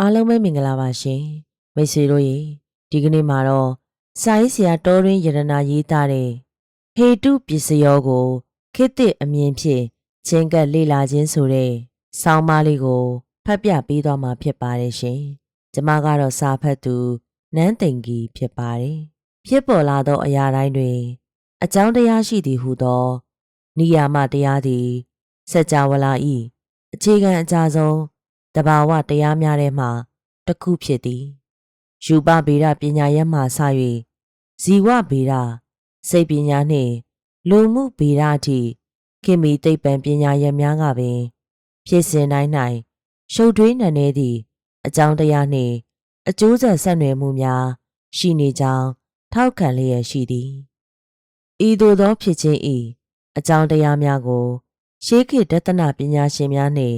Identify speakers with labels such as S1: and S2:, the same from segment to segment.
S1: အားလုံးပဲမင်္ဂလာပါရှင်မိတ်ဆွေတို့ရေဒီကနေ့မှာတော့စာရေးဆရာတော်ရင်းယရနာရေးသားတဲ့ဟေတုပစ္စယောကိုခေတ်သစ်အမြင်ဖြင့်ချင်းကပ်လေ့လာခြင်းဆိုတဲ့ဆောင်းပါးလေးကိုဖတ်ပြပေးသွားမှာဖြစ်ပါတယ်ရှင်ကျမကတော့စာဖတ်သူနန်းသိန်ကြီးဖြစ်ပါတယ်ဖြစ်ပေါ်လာသောအရာတိုင်းတွင်အကြောင်းတရားရှိသည်ဟုသောနိယာမတရားသည်စัจ java လာဤအခြေခံအကြဆုံး တဘာဝတရားများထဲမှတစ်ခုဖြစ်သည်ယူပဗေဒပညာရပ်မှစ၍ဇီဝဗေဒစိတ်ပညာနှင့်လူမှုဗေဒအထိခင်မီသိပ္ပံပညာရပ်များကပင်ဖြစ်စဉ်တိုင်း၌ရှုပ်ထွေးနံနေသည့်အကြောင်းတရားနှင့်အကျိုးဆက်ဆက်နွယ်မှုများရှိနေကြောင်းထောက်ခံလျက်ရှိသည်ဤသို့သောဖြစ်ခြင်းဤအကြောင်းတရားများကို ရှေးခေတ်ဒသနပညာရှင်များနှင့်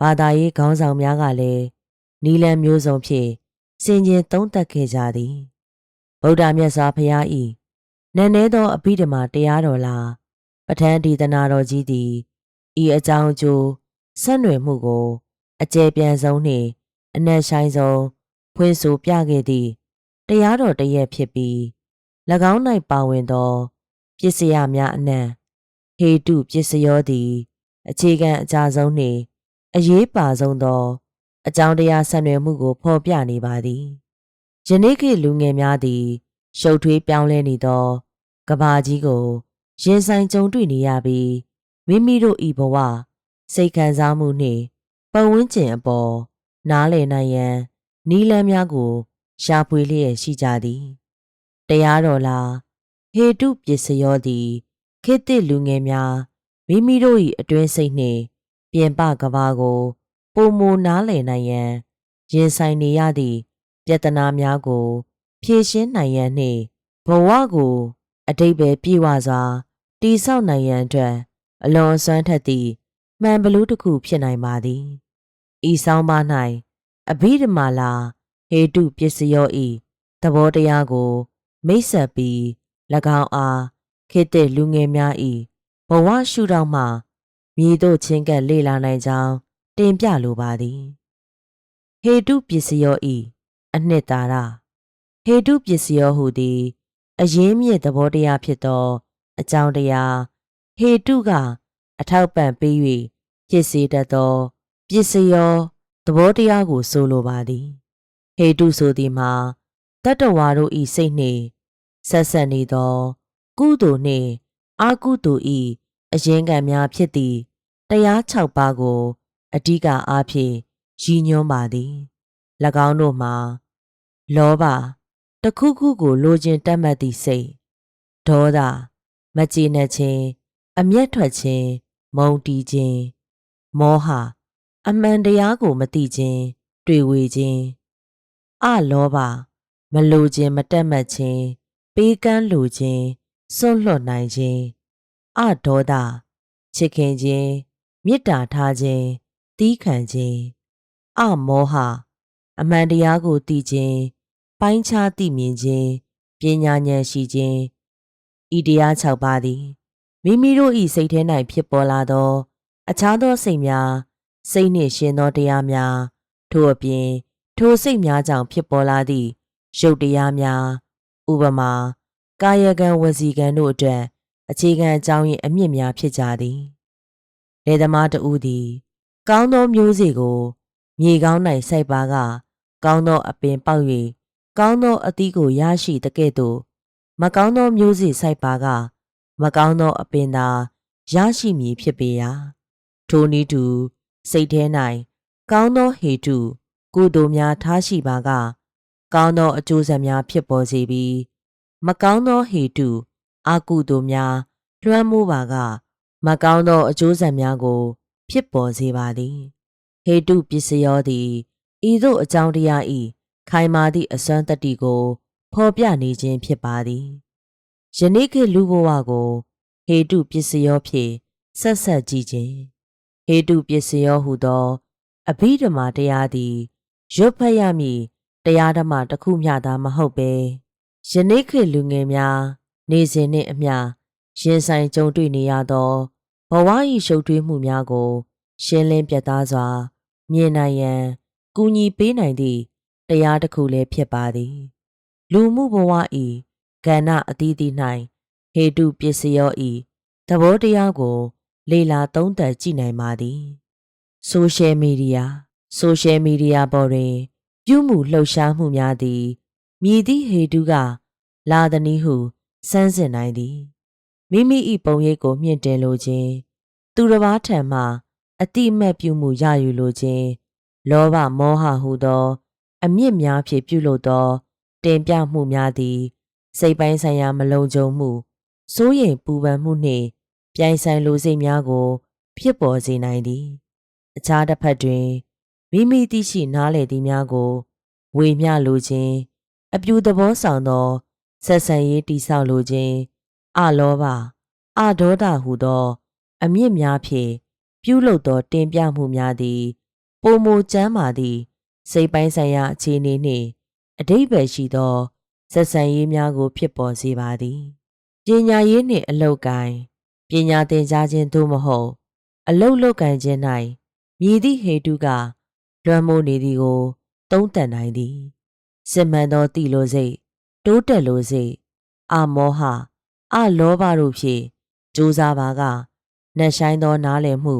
S1: ဘာသာရေးခေါင်းဆောင်များကလည်းနီလန်မျိုးစုံဖြင့်စင်ကြင်သုံးသပ်ခဲ့ကြသည်ဗုဒ္ဓမြတ်စွာဘုရား၏နန်းနေသောအဘိဓမ္မာတရားတော်လားပဋ္ဌာန်းဒေသနာတော်ကြီးသည်ဤအကြောင်းအကျိုးဆက်နွယ်မှုကို အကျယ်ပြန့်ဆုံးနှင့်အနက်ဆိုင်ဆုံးဖွင့်ဆိုပြခဲ့သည့်တရားတော်တစ်ရက်ဖြစ်ပြီး၎င်း၌ပါဝင်သောပစ္စယများအနံ့ဟေတုပစ္စယောသည် အခြေခံအကြဆုံးနှင့် အရေးပါဆုံးသော အကြောင်းတရားဆက်နွယ်မှုကိုဖော်ပြနေပါသည်ယနေ့ခေတ်လူငယ်များသည် ရှုပ်ထွေးပြောင်းလဲနေသောကဘာကြီးကိုရင်ဆိုင်ကြုံတွေ့နေရပြီးမိမိတို့ဤဘဝစိတ်ခံစားမှုနှင့်ပတ်ဝန်းကျင်အပေါ်နားလည်နိုင်ရန်နီးလန်းများကို ရှာဖွေလျက်ရှိကြသည်တရားတော်လားဟေတုပစ္စယောသည်ခေတ်သစ်လူငယ်များမိမိတို့၏အတွင်းစိတ်နှင့် ပြင်ပကဘာကိုပုံမနားလည်နိုင်ရန်ရင်ဆိုင်နေရသည့်ပြဿနာများကိုဖြေရှင်းနိုင်ရန်နှင့်ဘဝကိုအတိတ်ပဲပြေဝစွာတိဆောက်နိုင်ရန်အတွက်အလွန်အစွမ်းထက်သည့်မှန်ဘလူးတစ်ခုဖြစ်နိုင်ပါသည်ဤဆောင်ပါ၌အဘိဓမ္မာလာဟေတုပစ္စယောဤသဘောတရားကို မိတ်ဆက်ပြီး၎င်းအားခေတ္တလူငယ်များဤဘဝရှုထောင့်မှ မြည်တို့ချင်းကပ်လေ့လာနိုင်ကြောင်းတင်ပြလိုပါသည်ဟေတုပစ္စယောဤအနှစ်သာရဟေတုပစ္စယောဟုသည်အရင်းမြစ်သဘောတရားဖြစ်သော အကြောင်းတရားဟေတုကအထောက်ပံ့ပေး၍ဖြစ်စေတတ်သောပစ္စယောသဘောတရားကိုဆိုလိုပါသည်ဟေတုဆိုသည်မှာတတ္တဝါတို့ဤစိတ်နှင့်ဆက်ဆက်နေသော ကုသိုလ်နှင့်အာကုသိုလ်ဤ အရင်ကံများဖြစ်သည့်တရား၆ပါးကိုအဓိကအားဖြင့်ရည်ညွှန်းပါသည်၎င်းတို့မှာလောဘတခုခုကိုလိုချင်တတ်မှတ်သည့်စိတ်ဒေါသမကြည်နပ်ခြင်းအမျက်ထွက်ခြင်းမုံတီးခြင်းမောဟအမှန်တရားကိုမသိခြင်းတွေ့ဝေခြင်းအလောဘမလိုခြင်းမတက်မှတ်ခြင်းပေးကမ်းလိုခြင်းစွန့်လွတ်နိုင်ခြင်း အဒေါသချစ်ခင်ခြင်းမေတ္တာထားခြင်းတီးခံခြင်းအမောဟအမှန်တရားကိုသိခြင်းပိုင်းခြားသိမြင်ခြင်းပညာဉာဏ်ရှိခြင်းဤတရား၆ပါးသည်မိမိတို့၏စိတ်ထဲ၌ဖြစ်ပေါ်လာသော အခြားသောစိတ်များစိတ်နှင့်ရှင်သောတရားများထို့အပြင် ထိုစိတ်များကြောင့်ဖြစ်ပေါ်လာသည့်ရုပ်တရားများ ဥပမာ ကာယကံဝစီကံတို့အတွက် အခြေခံအကြောင်းရင်းအမြင့်များဖြစ်ကြသည်လယ်သမားတဦးသည် ကောင်းသောမျိုးစေ့ကို မြေကောင်း၌စိုက်ပါက ကောင်းသောအပင်ပေါက်၍ကောင်းသောအသီးကိုရရှိတကဲ့သို့မကောင်းသောမျိုးစေ့စိုက်ပါက မကောင်းသောအပင်သာရရှိမည်ဖြစ်ပေရာထိုနည်းတူစိတ်ထဲ၌ကောင်းသောဟေတုကုသိုလ်များထားရှိပါက ကောင်းသောအကျိုးဆက်များဖြစ်ပေါ်စေပြီး မကောင်းသောဟေတု အကုသိုလ်များ လွှမ်းမိုးပါက မကောင်းသောအကျိုးဆက်များကို ဖြစ်ပေါ်စေပါသည်ဟေတုပစ္စယောသည်ဤသို့အကြောင်းတရားဤခိုင်မာသည့်အစွမ်းတတ္တိကိုဖော်ပြနေခြင်းဖြစ်ပါသည်ယနေ့ခေတ်လူဘဝကိုဟေတုပစ္စယောဖြင့်ဆက်ဆက်ကြည့်ခြင်းဟေတုပစ္စယောဟုသောအဘိဓမ္မာတရားသည်ရွတ်ဖတ်ရမည်တရားဓမ္မတစ်ခုမျှသာမဟုတ်ပဲယနေ့ခေတ်လူငယ်များ နေစဉ်နှင့်အမျှရင်ဆိုင်ကြုံတွေ့နေရသောဘဝ၏ရှုပ်ထွေးမှုများကို ရှင်းလင်းပြသစွာ မြင်နိုင်ရန်ကူညီပေးနိုင်သည့်တရားတစ်ခုလည်းဖြစ်ပါသည်လူမှုဘဝဤကဏ္ဍအသီးသီး၌ဟေတုပစ္စယောဤသဘောတရားကို လေလာသုံးသပ်ကြည့်နိုင်ပါသည်ဆိုရှယ်မီဒီယာဆိုရှယ်မီဒီယာပေါ်တွင် ပြုမှုလှုပ်ရှားမှုများသည်မြည်သည့်ဟေတုက လာသနည်းဟု စမ်းစစ်နိုင်သည်မိမိ၏ပုံရိပ်ကိုမြင့်တင်လိုခြင်းသူတစ်ပါးထံမှအတိအမတ်ပြုမှုရယူလိုခြင်းလောဘမောဟဟုသော အမြင့်များဖြင့်ပြုလုပ်သော တင်ပြမှုများသည် စိတ်ပိုင်းဆိုင်ရာမလုံခြုံမှုစိုးရိမ်ပူပန်မှုနှင့်ပြိုင်ဆိုင်လိုစိတ်များကို ဖြစ်ပေါ်စေနိုင်သည် အခြားတစ်ဖက်တွင်မိမိသိရှိနားလည်သည်များကို ဝေမျှလိုခြင်းအပြူသဘောဆောင်သော ဆက်ဆံရေးတိဆောက်လိုခြင်းအလောဘအဒေါသဟုသော အမြင့်များဖြင့်ပြုလုပ်သော တင်ပြမှုများသည်ပုံမကျမ်းမာသည့်စိတ်ပိုင်းဆိုင်ရာအခြေအနေနှင့်အတိတ်ပဲရှိသောဆက်ဆံရေးများကို ဖြစ်ပေါ်စေပါသည်ပညာရေးနှင့်အလောက်ကိုင်းပညာသင်ကြားခြင်းသို့မဟုတ် အလုတ်လုတ်ကန်ခြင်း၌မြည်သည့်ဟေတုကလွှမ်းမိုးနေသည်ကို သုံးသပ်နိုင်သည်စစ်မှန်သောတိလိုစိတ် တိုးတက်လိုစိတ်အမောဟအလောဘတို့ဖြင့်ကြိုးစားပါကနှက်ဆိုင်သောနားလည်မှု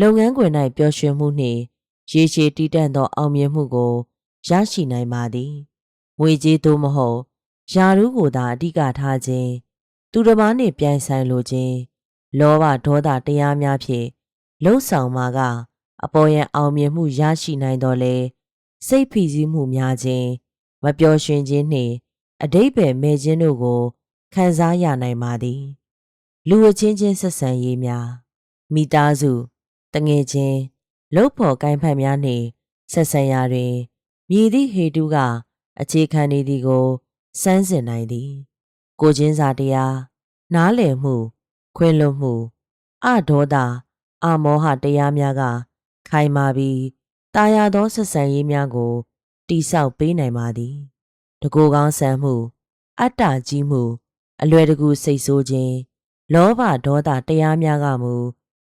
S1: လုပ်ငန်းခွင်၌ပျော်ရွှင်မှုနှင့်ရေရှည်တည်တံ့သောအောင်မြင်မှုကိုရရှိနိုင်ပါသည်ငွေကြေးသို့မဟုတ်ယာရုကိုသာအဓိကထားခြင်းသူတစ်ပါးနှင့်ပြိုင်ဆိုင်လိုခြင်းလောဘဒေါသတရားများဖြင့်လှုပ်ဆောင်မှာကအပေါ်ယံအောင်မြင်မှုရရှိနိုင်တော်လဲစိတ်ဖိစီးမှုများခြင်းမပျော်ရွှင်ခြင်းနှင့် အတိတ်ပဲမဲ့ခြင်းတို့ကိုခံစားရနိုင်ပါသည် လူအချင်းချင်းဆက်ဆံရေးများမိသားစုတငယ်ချင်းလုပ်ဖော်ကိုင်းဖက်များနှင့်ဆက်ဆံရာတွင်မြည်သည့်ဟေတုကအခြေခံနေသည်ကိုစမ်းစစ်နိုင်သည် ကိုချင်းစာတရားနားလည်မှု ခွင့်လွတ်မှုအဒေါသအမောဟတရားများက ခိုင်မာပြီးတာယာသောဆက်ဆံရေးများကိုတိဆောက်ပေးနိုင်ပါသည် တကူကောင်းဆန်မှု အတ္တကြီးမှု အလွယ်တကူစိတ်ဆိုးခြင်းလောဘဒေါသတရားများကမူ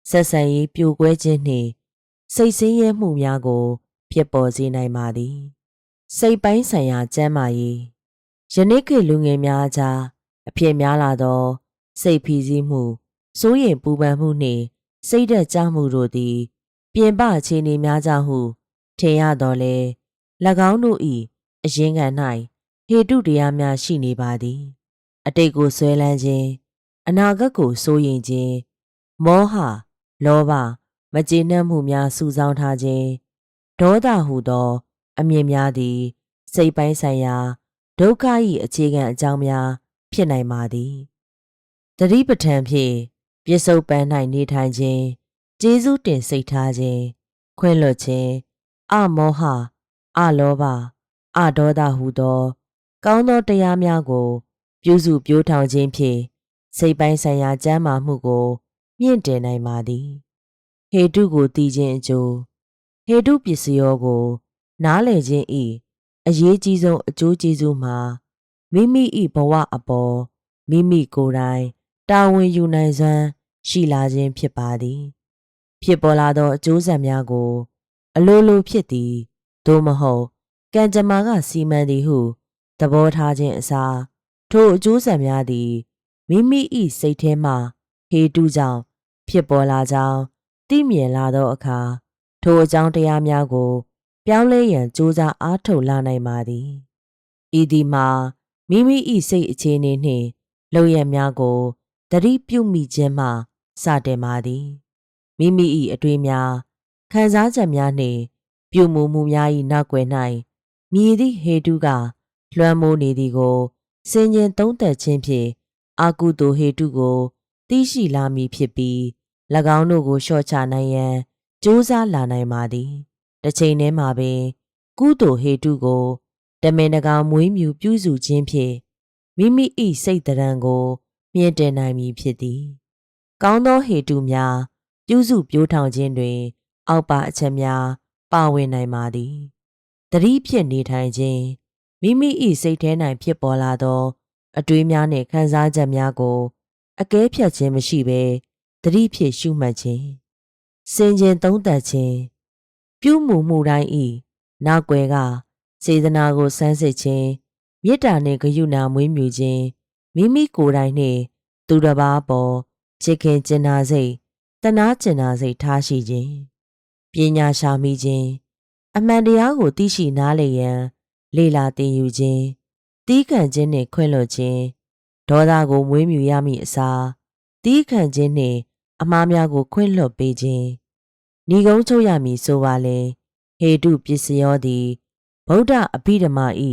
S1: ဆက်ဆံရေးပြိုကွဲခြင်းနှင့်စိတ်ဆင်းရဲမှုများကို ဖြစ်ပေါ်စေနိုင်ပါသည် စိတ်ပိုင်းဆိုင်ရာကျန်းမာရေးယနေ့ခေတ်လူငယ်များကြားအဖြစ်များလာသော စိတ်ဖိစီးမှုစိုးရိမ်ပူပန်မှုနှင့်စိတ်ဓာတ်ကျမှုတို့သည် ပြင်ပအခြေအနေများကြောင့်ဟုထင်ရတော်လဲ၎င်းတို့၏အရင်ခံ၌ ဟေတုတရားများရှိနေပါသည် အတိတ်ကိုဆွဲလန်းခြင်းအနာဂတ်ကိုစိုးရိမ်ခြင်းမောဟလောဘမကျေနပ်မှုများစုဆောင်းထားခြင်းဒေါသဟုသော အမြင်များသည် စိတ်ပိုင်းဆိုင်ရာဒုက္ခ၏အခြေခံအကြောင်းများ ဖြစ်နိုင်ပါသည်တတိပဋ္ဌာန်ဖြင့်ပြစ္ဆုတ်ပန်း၌နေထိုင်ခြင်းကျေးဇူးတင်စိတ်ထားခြင်းခွင့်လွှတ်ခြင်းအမောဟအလောဘအဒေါသဟုသော ကောင်းသောတရားများကို ပြုစုပြောထောင်ခြင်းဖြင့်စိတ်ပိုင်းဆိုင်ရာကျမ်းမာမှုကို မြင့်တင်နိုင်ပါသည်ဟေတုကိုတည်ခြင်းအကျိုးဟေတုပစ္စယောကို နားလည်ခြင်းဤအရေးကြီးဆုံးအကျိုးကျေးဇူးမှာမိမိ၏ဘဝအပေါ်မိမိကိုယ်တိုင်တာဝန်ယူနိုင်စွမ်းရှိလာခြင်းဖြစ်ပါသည် ဖြစ်ပေါ်လာသောအကျိုးဆက်များကို အလိုလိုဖြစ်သည်သို့မဟုတ်ကံကြမ္မာကစီမံသည်ဟု သဘောထားခြင်းအစားထိုအကျိုးဆက်များသည်မိမိ၏စိတ်ထဲမှဟေတုကြောင့်ဖြစ်ပေါ်လာကြောင်းသိမြင်လာသောအခါထိုအကြောင်းတရားများကို ပြောင်းလဲရန်ကြိုးစားအားထုတ်လာနိုင်ပါသည်ဤဒီမှာမိမိ၏စိတ်အခြေအနေနှင့်လုံရများကိုတတိပြုမိခြင်းမှစတင်ပါသည်မိမိ၏အတွေ့များခံစားချက်များနှင့် ပြုမှုမှုများ၏နောက်ွယ်၌မြည်သည့်ဟေတုက လွှမ်းမိုးနေသည်ကိုစင်ကျင်သုံးသက်ခြင်းဖြင့်အာကုသိုဟေတုကိုသိရှိလာမည်ဖြစ်ပြီး၎င်းတို့ကိုလျှော့ချနိုင်ရန်ကြိုးစားလာနိုင်ပါသည်တစ်ချိန်တည်းမှာပင် ကုသိုလ်ဟေတုကိုတမင်တကာမွေးမြူပြုစုခြင်းဖြင့်မိမိ၏စိတ်တရံကိုမြင့်တင်နိုင်မည်ဖြစ်သည်ကောင်းသောဟေတုများပြုစုပြိုးထောင်ခြင်းတွင် အောက်ပါအချက်များပါဝင်နိုင်ပါသည်တတိဖြစ်နေထိုင်ခြင်း မိမိ၏စိတ်ထဲ၌ဖြစ်ပေါ်လာသော အတွေးများနှင့်ခံစားချက်များကို အကဲဖြတ်ခြင်းမရှိဘဲတတိဖြစ်ရှုမှတ်ခြင်းစင်ကြင်သုံးသပ်ခြင်းပြုမှုမှုတိုင်းဤနောက်ွယ်ကစေတနာကိုစမ်းစစ်ခြင်းမေတ္တာနှင့်ဂရုဏာမွေးမြူခြင်းမိမိကိုယ်တိုင်နှင့် သူတစ်ပါးပေါ်ချစ်ခင်ကျင်နာစိတ်တနာကျင်နာစိတ်ထားရှိခြင်းပညာရှာမိခြင်းအမှန်တရားကိုသိရှိနားလည်ရန် လေ့လာသင်ယူခြင်းတီးခံခြင်းနှင့်ခွင့်လွှတ်ခြင်းဒေါသကိုမွေးမြူရမည့်အစားတီးခံခြင်းနှင့်အမှားများကိုခွင့်လွှတ်ပေးခြင်းဏီကုံးချုပ်ရမည်ဆိုပါလေဟေတုပစ္စယောသည်ဗုဒ္ဓအဘိဓမ္မာဤ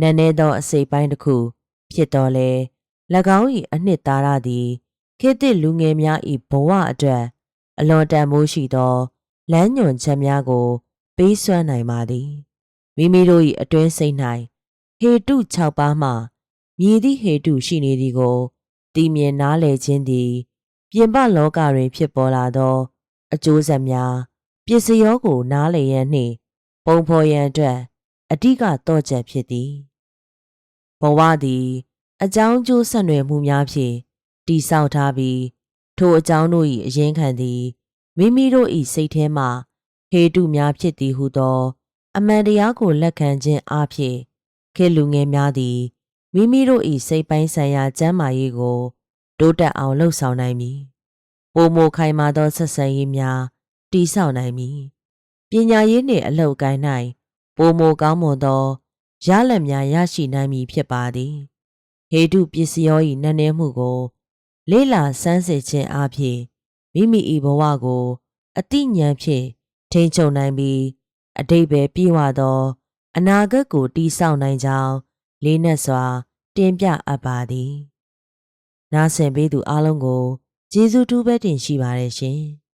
S1: နန်းနေသောအစိပ်ပိုင်းတစ်ခု ဖြစ်တော်လဲ၎င်း၏အနှစ်သာရသည်ခေတ်သစ်လူငယ်များ၏ဘဝအတွက်အလွန်တန်မိုးရှိသောလမ်းညွန်ချက်များကို ပေးစွမ်းနိုင်ပါသည် မိမိတို့၏အတွင်းစိတ်၌ဟေတု6ပါးမှမြည်သည့်ဟေတုရှိနေသည်ကိုတည်မြင်နားလည်ခြင်းသည်ပြင်ပလောကတွင်ဖြစ်ပေါ်လာသော အကျိုးဆက်များပစ္စယောကိုနားလည်ရန်နှင့်ပုံဖော်ရန်အတွက်အဓိကတော့ချက်ဖြစ်သည်ဘဝသည် အကြောင်းကျိုးဆက်နွယ်မှုများဖြင့်တည်ဆောက်ထားပြီးထိုအကြောင်းတို့၏အရင်းခံသည်မိမိတို့၏စိတ်ထဲမှဟေတုများဖြစ်သည်ဟုသော အမှန်တရားကိုလက်ခံခြင်းအပြင်ခေတ်လူငယ်များသည်မိမိတို့၏စိတ်ပိုင်းဆိုင်ရာကျမ်းမာရေးကိုတိုးတက်အောင်လှုပ်ဆောင်နိုင်မည်ပုံမခိုင်မာသောဆက်ဆံရေးများတည်ဆောက်နိုင်မည်ပညာရေးနှင့်အလောက်ကိုင်း၌ပုံမကောင်းမွန်သောရလဒ်များရရှိနိုင်မည်ဖြစ်ပါသည်ဟေတုပစ္စယော၏နည်းနည်းမှုကို လေ့လာစမ်းစစ်ခြင်းအပြင်မိမိ၏ဘဝကို အတိညာဖြင့်ထိန်းချုပ်နိုင်ပြီး အတိတ်ပဲပြေဝသော အနာဂတ်ကိုတည်ဆောက်နိုင်ကြောင်းလေးနက်စွာ တင်ပြအပ်ပါသည်နားဆင်ပေးသူအားလုံးကိုကျေးဇူးတူးပဲတင်ရှိပါတယ်ရှင်။